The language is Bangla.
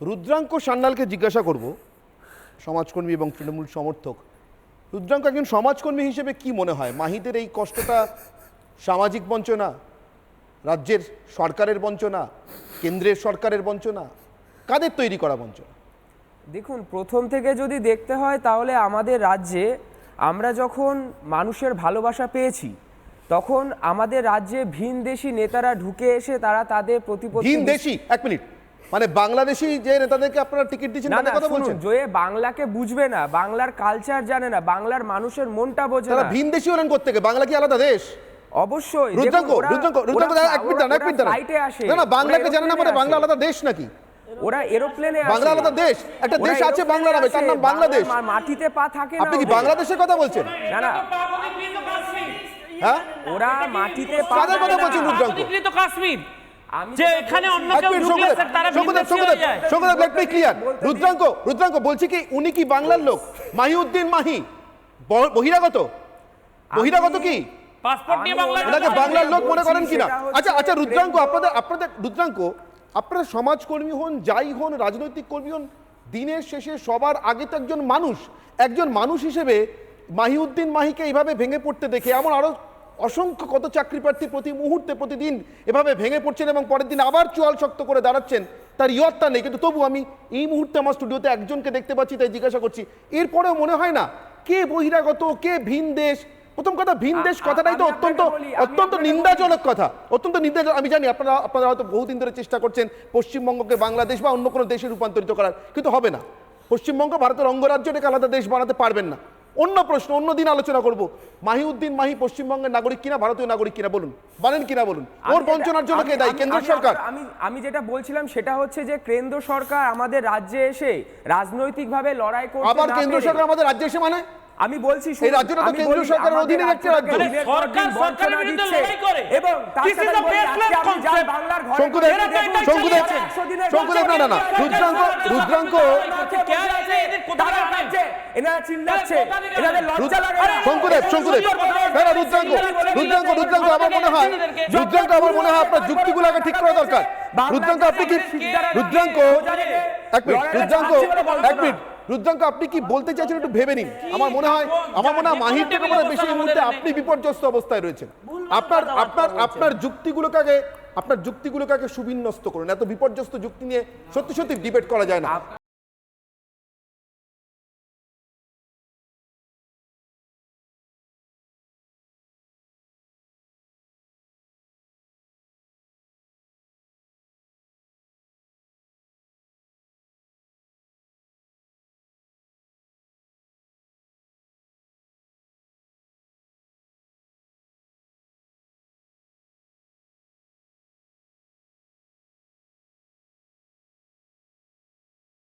রুদ্রাঙ্ক সান্যালকে জিজ্ঞাসা করব সমাজকর্মী এবং তৃণমূল সমর্থক রুদ্রাঙ্ক একজন সমাজকর্মী হিসেবে কি মনে হয়? মাহিদের এই কষ্টটা সামাজিক বঞ্চনা রাজ্যের সরকারের বঞ্চনা কেন্দ্রের সরকারের বঞ্চনা কাদের তৈরি করা বঞ্চনা? দেখুন প্রথম থেকে যদি দেখতে হয় তাহলে আমাদের রাজ্যে আমরা যখন মানুষের ভালোবাসা পেয়েছি তখন আমাদের রাজ্যে ভিন ভিনদেশি নেতারা ঢুকে এসে তারা তাদের প্রতিপত্তি ভিন দেশি এক মিনিট। মানে বাংলাদেশি যে নেতাদেরকে আপনারা টিকিট দিচ্ছেন তাদের কথা বলছেন? যে বাংলাকে বুঝবে না বাংলার কালচার জানে না বাংলার মানুষের মনটা বোঝে না। ভিন দেশি হলেন কোথেকে বাংলা কি আলাদা দেশ? অবশ্যই রুদ্রাঙ্ক রুদ্রাঙ্ক রুদ্রাঙ্ক এক মিনিট দাঁড়ান এক মিনিট দাঁড়ান। ফ্লাইটে আসে না না বাংলাকে জানে না মানে বাংলা আলাদা দেশ নাকি? ওরা এরোপ্লেনে বাংলা আলাদা দেশ একটা দেশ আছে বাংলা নামে তার নাম বাংলাদেশ। মাটিতে পা থাকে না আপনি কি বাংলাদেশের কথা বলছেন? না না। হ্যাঁ ওরা মাটিতে পা কথা থাকে না। বলছেন রুদ্রাঙ্ক। কাশ্মীর যে এখানে অন্য কেউ ঢুকলে শঙ্করদেব, তারা হয়ে যায়। me clear। রুদ্রাঙ্ক রুদ্রাঙ্ক বলছি কি উনি কি বাংলার লোক? মাহিউদ্দিন মাহি। বহিরাগত? বহিরাগত কি? পাসপোর্ট নিয়ে বাংলা ওনাকে ওনাকে বাংলার লোক মনে করেন কিনা? আচ্ছা আচ্ছা রুদ্রাঙ্ক আপনাদের আপনাদের রুদ্রাঙ্ক আপনারা সমাজকর্মী হন যাই হন রাজনৈতিক কর্মী হন দিনের শেষে সবার আগে তো একজন মানুষ। একজন মানুষ হিসেবে মাহিউদ্দিন মাহিকে এইভাবে ভেঙে পড়তে দেখে এমন আরও অসংখ্য কত চাকরি প্রার্থী প্রতি মুহূর্তে প্রতিদিন এভাবে ভেঙে পড়ছেন এবং পরের দিন আবার চোয়াল শক্ত করে দাঁড়াচ্ছেন তার ইয়ত্তা নেই। কিন্তু তবু আমি এই মুহূর্তে আমার স্টুডিওতে একজনকে দেখতে পাচ্ছি তাই জিজ্ঞাসা করছি এরপরেও মনে হয় না কে বহিরাগত কে ভিন দেশ? প্রথম কথা ভিন দেশ কথাটাই তো অত্যন্ত অত্যন্ত নিন্দাজনক কথা অত্যন্ত নিন্দাজনক আমি জানি আপনারা আপনারা হয়তো বহুদিন ধরে চেষ্টা করছেন পশ্চিমবঙ্গকে বাংলাদেশ বা অন্য কোনো দেশে রূপান্তরিত করার কিন্তু হবে না। পশ্চিমবঙ্গ ভারতের অঙ্গরাজ্যটাকে আলাদা দেশ বানাতে পারবেন না। অন্য প্রশ্ন অন্য দিন আলোচনা করব। মাহিউদ্দিন মাহি পশ্চিমবঙ্গের নাগরিক কিনা ভারতীয় নাগরিক কিনা বলুন। বলেন কিনা বলুন। ওর বঞ্চনার জন্য কে দায়ী? কেন্দ্র সরকার। আমি আমি যেটা বলছিলাম সেটা হচ্ছে যে কেন্দ্র সরকার আমাদের রাজ্যে এসে রাজনৈতিকভাবে লড়াই করতে আবার কেন্দ্র সরকার আমাদের রাজ্যে এসে মানে? আমি বলছি এই রাজ্যটা তো আমি কেন্দ্রীয় সরকারের অধীনের একটি রাজ্য। সরকার সরকারের বিরুদ্ধে লড়াই করে। এবং তার সাথে আপনি যান বাংলার ঘরে শঙ্কুদেব শঙ্কুদেব শঙ্কুদেব না না না রুদ্রাঙ্ক রুদ্রাঙ্ক আছে এদের কোথায় রাজ্যে এনারা চিল্লাচ্ছে এনাদের লজ্জা লাগে শঙ্কুদেব শঙ্কুদেব। না না রুদ্রাঙ্ক রুদ্রাঙ্ক রুদ্রাঙ্ক আমার মনে হয় রুদ্রাঙ্ক আমার মনে হয় আপনার যুক্তিগুলো আগে ঠিক করা দরকার। রুদ্রাঙ্ক আপনি কি রুদ্রাঙ্ক এক মিনিট রুদ্রাঙ্ক এক মিনিট রুদ্রাঙ্ক, আপনি কি বলতে চাইছেন একটু ভেবে নিন। আমার মনে হয় আমার মনে হয় মাহির থেকে মনে বেশি মুহূর্তে আপনি বিপর্যস্ত অবস্থায় রয়েছেন। আপনার আপনার আপনার যুক্তিগুলোকে আগে আপনার যুক্তিগুলোকে আগে সুবিন্যস্ত করুন। এত বিপর্যস্ত যুক্তি নিয়ে সত্যি সত্যি ডিবেট করা যায় না।